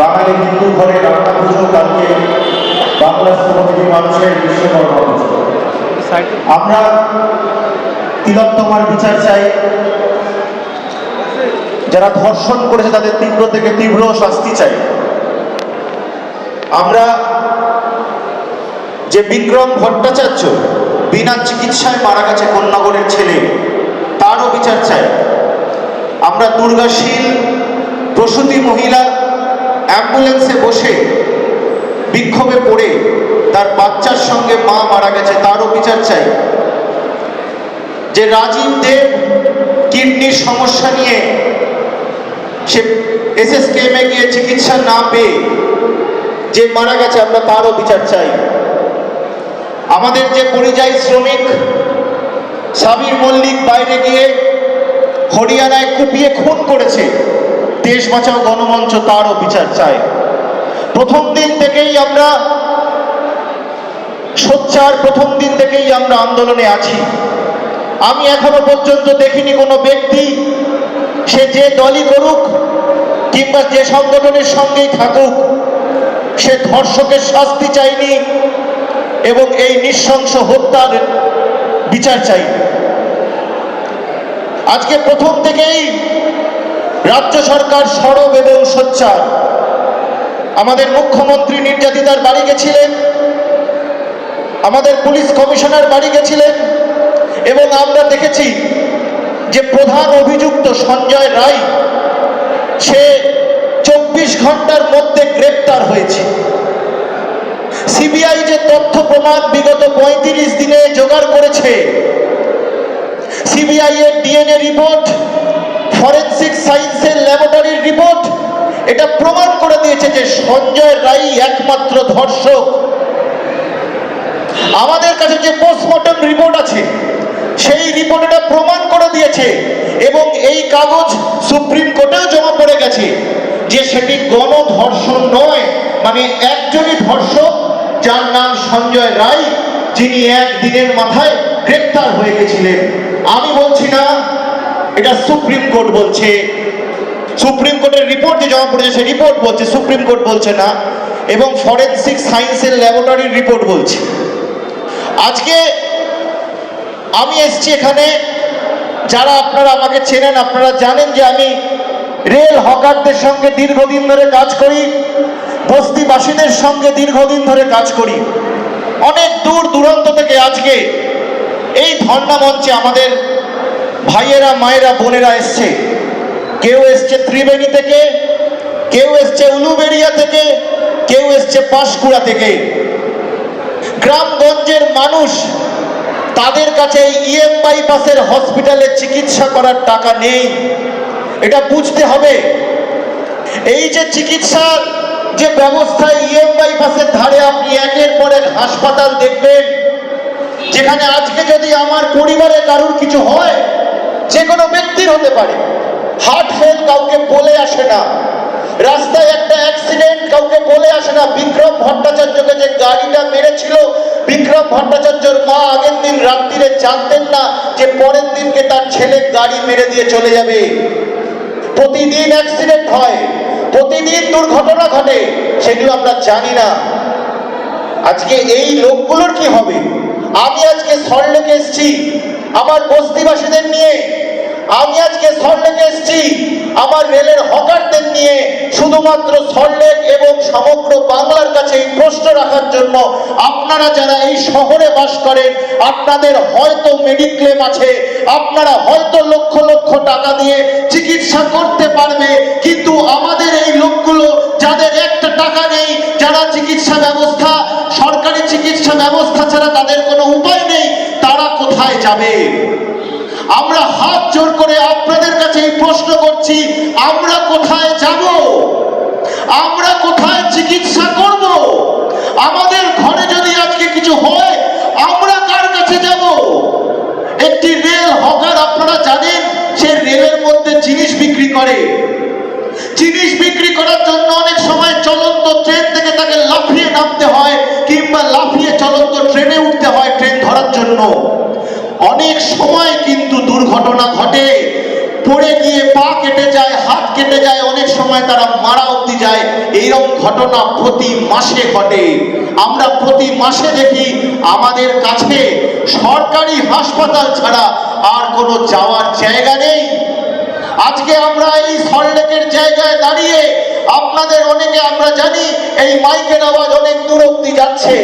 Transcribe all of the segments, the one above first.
বাঙালি হিন্দু ঘরে রান্না পুজো কালকে বাংলা শ্রমজীবী মানুষের বিশ্বকর্মা পুজো আমরা তিলোত্তমার বিচার চাই। যারা ধর্ষণ করেছে তাদের তীব্র থেকে তীব্র শাস্তি চাই। আমরা যে বিক্রম ভট্টাচার্য বিনা চিকিৎসায় মারা গেছে কন্যাগরের ছেলে, তারও বিচার চাই। আমরা দুর্গাশীল প্রসূতি মহিলা অ্যাম্বুলেন্সে বসে বিক্ষোভে পড়ে তার বাচ্চার সঙ্গে মা মারা গেছে, তারও বিচার চাই। যে রাজীব দেব কিডনির সমস্যা নিয়ে সে এসএসকেএমে গিয়ে চিকিৎসা না পেয়ে যে মারা গেছে, আমরা তারও বিচার চাই। আমাদের যে পরিযায়ী শ্রমিক সাবির মল্লিক বাইরে গিয়ে হরিয়ানায় কুপিয়ে খুন করেছে দেশ বাঁচাও, গণমঞ্চ তারও বিচার চায়। প্রথম দিন থেকেই আমরা সোচ্চার, প্রথম দিন থেকেই আমরা আন্দোলনে আছি। আমি এখনও পর্যন্ত দেখিনি কোনো ব্যক্তি, সে যে দলই করুক, কিংবা যে সংগঠনের সঙ্গেই থাকুক, সে ধর্ষকের শাস্তি চাইনি এবং এই নৃশংস হত্যার বিচার চাইনি আজকে প্রথম থেকেই রাজ্য সরকার সরব এবং সোচ্চার। আমাদের মুখ্যমন্ত্রী নির্যাতিতার বাড়ি গেছিলেন, আমাদের পুলিশ কমিশনার বাড়ি গেছিলেন, এবং আমরা দেখেছি যে প্রধান অভিযুক্ত সঞ্জয় রায়, সে চব্বিশ ঘণ্টার মধ্যে গ্রেপ্তার হয়েছে। সিবিআই যে তথ্য প্রমাণ বিগত পঁয়ত্রিশ দিনে জোগাড় করেছে, সিবিআই এর ডিএনএ রিপোর্ট ফরেন্সিক সায়েন্সের ল্যাবরেটরির রিপোর্ট এটা প্রমাণ করে দিয়েছে যে সঞ্জয় রায় একমাত্র ধর্ষক। আমাদের কাছে যে পোস্টমর্টম রিপোর্ট আছে, সেই রিপোর্ট এটা প্রমাণ করে দিয়েছে এবং এই কাগজ সুপ্রিম কোর্টেও জমা পড়ে গেছে যে সেটি গণধর্ষণ নয় মানে একজনই ধর্ষক, যার নাম সঞ্জয় রায়, যিনি একদিনের মাথায় গ্রেপ্তার হয়ে গেছিলেন। আমি বলছি না এটা সুপ্রিম কোর্ট বলছে। সুপ্রিম কোর্টের রিপোর্ট যে জমা পড়েছে, সেই রিপোর্ট বলছে, সুপ্রিম কোর্ট বলছে না, এবং ফরেন্সিক সায়েন্সের ল্যাবরেটরির রিপোর্ট বলছে। আজকে আমি এসছি এখানে, যারা আপনারা আমাকে চেনেন, আপনারা জানেন যে আমি রেল হকারদের সঙ্গে দীর্ঘদিন ধরে কাজ করি, বস্তিবাসীদের সঙ্গে দীর্ঘদিন ধরে কাজ করি। অনেক দূর দূরান্ত থেকে আজকে এই ধর্ণা মঞ্চে আমাদের ভাইয়েরা, মায়েরা, বোনেরা এসছে। কেউ এসছে ত্রিবেণী থেকে, কেউ এসছে উলুবেড়িয়া থেকে, কেউ এসছে পাঁশকুড়া থেকে। গ্রামগঞ্জের মানুষ তাদের কাছে ইএম বাইপাসের হসপিটালে চিকিৎসা করার টাকা নেই। এটা বুঝতে হবে। এই যে চিকিৎসার যে ব্যবস্থা ইএম বাইপাসের ধারে আপনি একের পর এক হাসপাতাল দেখবেন, যেখানে আজকে যদি আমার পরিবারে কারুর কিছু হয় যে কোনো ব্যক্তির হতে পারে। হার্ট ফেল কাউকে বলে আসে না। রাস্তায় একটা অ্যাক্সিডেন্ট কাউকে বলে আসে না। বিক্রম ভট্টাচার্যকে যে গাড়িটা মেরেছিল, বিক্রম ভট্টাচার্যর মা আগের দিন রাত্রিরে জানতেন না যে পরের দিনকে তার ছেলে গাড়ি মেরে দিয়ে চলে যাবে। প্রতিদিন অ্যাক্সিডেন্ট হয়। প্রতিদিন দুর্ঘটনা ঘটে। সেগুলো আমরা জানি না। আজকে এই লোকগুলোর কি হবে? আমি আজকে সল্টলেকে এসেছি। আমার বস্তিবাসীদের নিয়ে আমি আজকে সল্টলেকে এসেছি। আমার রেলের হকারদের নিয়ে শুধুমাত্র সল্টলেক এবং সমগ্র বাংলার কাছে এই প্রশ্ন রাখার জন্য আপনারা যারা এই শহরে বাস করেন, আপনাদের হয়তো মেডিক্লেম আছে, আপনারা হয়তো লক্ষ লক্ষ টাকা দিয়ে চিকিৎসা করতে পারবে, কিন্তু আমাদের এই লোকগুলো যাদের একটা টাকা নেই, যারা চিকিৎসা ব্যবস্থা, সরকারি চিকিৎসা ব্যবস্থা ছাড়া তাদের কোনো উপায় নেই, তারা কোথায় যাবে? আমরা হাত জোর করে আপনাদের কাছে এই প্রশ্ন করছি, আমরা কোথায় যাব? আমরা কোথায় চিকিৎসা করব? আমাদের ঘরে যদি আজকে কিছু হয়, আমরা কার কাছে যাব? একটি রেল হকার আপনারা জানেন, সে রেলের মধ্যে জিনিস বিক্রি করে। জিনিস বিক্রি করার জন্য অনেক সময় চলন্ত ট্রেন থেকে তাকে লাফিয়ে নামতে হয়, কিংবা লাফিয়ে চলন্ত ট্রেনে উঠতে হয় ট্রেন ধরার জন্য। অনেক সময় কিন্তু দুর্ঘটনা ঘটে। পড়ে গিয়ে পা কেটে যায়, হাত কেটে যায়, অনেক সময় তারা মারা অব্দি যায়। এইরকম ঘটনা প্রতি মাসে ঘটে। আমরা প্রতি মাসে দেখি, আমাদের কাছে সরকারি হাসপাতাল ছাড়া আর কোনো যাওয়ার জায়গা নেই। আজকে আমরা এই সল্টলেকের জায়গায় দাঁড়িয়ে, আপনাদের অনেকে আমরা জানি, এই মাইকের আওয়াজ অনেক দূর অব্দি যাচ্ছে।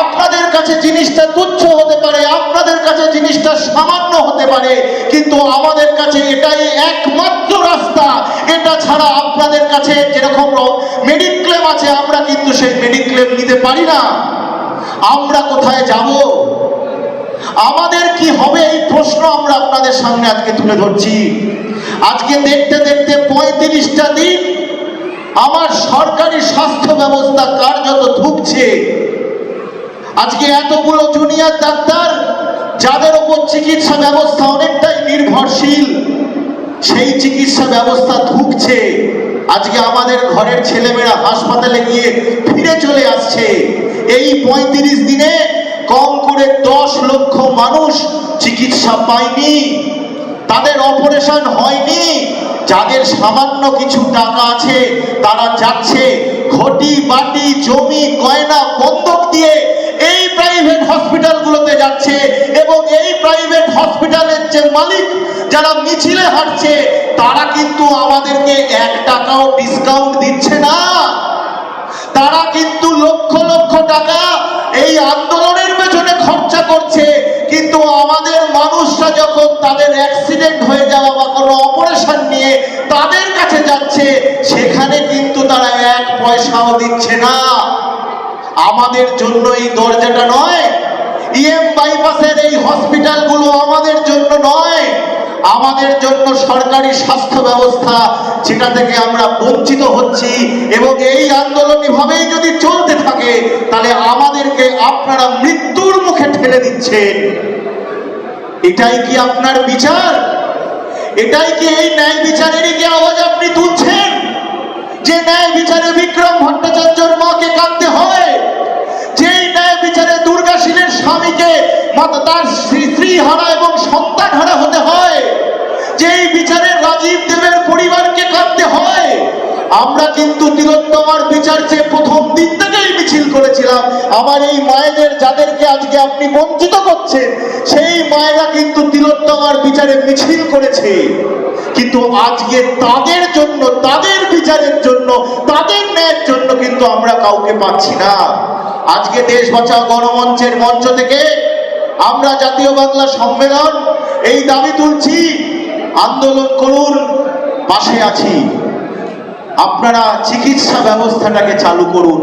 আপনাদের কাছে জিনিসটা তুচ্ছ হতে পারে, আপনাদের কাছে জিনিসটা সামান্য হতে পারে, কিন্তু আমাদের কাছে এটাই একমাত্র রাস্তা। এটা ছাড়া আপনাদের কাছে যেরকম মেডিক্লেম আছে, আমরা কিন্তু সেই মেডিক্লেম নিতে পারি না। আমরা কোথায় যাব? আমাদের কি হবে এই প্রশ্ন আমরা আপনাদের সামনে আজকে তুলে ধরছি। আজকে দেখতে দেখতে পঁয়ত্রিশটা দিন, আমার সরকারি স্বাস্থ্য ব্যবস্থা কার্যত ধুকছে। আজকে এতগুলো জুনিয়র ডাক্তার যাদের ওপর চিকিৎসা ব্যবস্থা অনেকটাই নির্ভরশীল, সেই চিকিৎসা ব্যবস্থা ধুকছে। আজকে আমাদের ঘরের ছেলেমেয়েরা হাসপাতালে গিয়ে ফিরে চলে আসছে। এই পঁয়ত্রিশ দিনে কম করে দশ লক্ষ মানুষ চিকিৎসা পায়নি। তাদের অপারেশন হয়নি। যাদের সামান্য কিছু টাকা আছে, তারা যাচ্ছে। ঘটি, বাটি, জমি, গয়না বন্ধক দিয়ে যাচ্ছে এবং এই প্রাইভেট হসপিটালের যে মালিক যারা মিছিলে হাঁটছে, তারা কিন্তু আমাদেরকে এক টাকাও ডিসকাউন্ট দিচ্ছে না। তারা কিন্তু লক্ষ লক্ষ টাকা এই আন্দোলনের পেছনে খরচা করছে। কিন্তু আমাদের মানুষরা যখন তাদের অ্যাক্সিডেন্ট হয়ে যাওয়া বা কোনো অপারেশন নিয়ে তাদের কাছে যাচ্ছে, সেখানে কিন্তু তারা এক পয়সাও দিচ্ছে না। আমাদের জন্য এই দরজাটা নয় ইএম বাইপাসের এই হসপিটালগুলো আমাদের জন্য নয়, আমাদের জন্য সরকারি স্বাস্থ্য ব্যবস্থা যেটা থেকে আমরা বঞ্চিত হচ্ছি এবং এই আন্দোলন এভাবেই যদি চলতে থাকে, তাহলে আমাদেরকে আপনারা মৃত্যুর মুখে ঠেলে দিচ্ছেন এটাই কি আপনার বিচার? এটাই কি এই ন্যায় বিচারেরই কি আওয়াজ আপনি তুলছেন? যে ন্যায় বিচারে বিক্রম ভট্টাচার্যর মাকে কাঁদতে হয়, যেই ন্যায় বিচারে দুর্গাশীলের স্বামীকে বিচারে রাজীব দেবের পরিবারকে কাঁদতে হয়। আমরা কিন্তু তিলোত্তমার বিচার চেয়ে প্রথম দিন থেকেই মিছিল করেছিলাম। আমার এই মায়েদের যাদেরকে আজকে আপনি বঞ্চিত করছেন, সেই মায়েরা কিন্তু তিলোত্তমার বিচারে মিছিল করেছে। কিন্তু আজকে তাদের জন্য, তাদের বিচারের জন্য, তাদের ন্যায়ের জন্য কিন্তু আমরা কাউকে পাচ্ছি না। আজকে দেশ বাঁচাও গণমঞ্চের মঞ্চ থেকে আমরা জাতীয় বাংলা সম্মেলন এই দাবি তুলছি। আন্দোলন করুন, পাশে আছি। আপনারা চিকিৎসা ব্যবস্থাটাকে চালু করুন।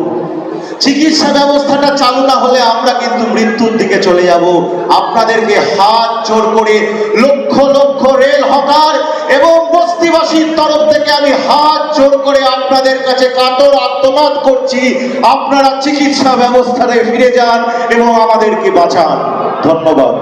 চিকিৎসা ব্যবস্থাটা চালু না হলে আমরা কিন্তু মৃত্যুর দিকে চলে যাব। আপনাদেরকে হাত জোর করে লক্ষ লক্ষ রেল হকার এবং বস্তিবাসীর তরফ থেকে আমি হাত জোর করে আপনাদের কাছে কাতর আত্মনাদ করছি। আপনারা চিকিৎসা ব্যবস্থায় ফিরে যান এবং আমাদেরকে বাঁচান। ধন্যবাদ।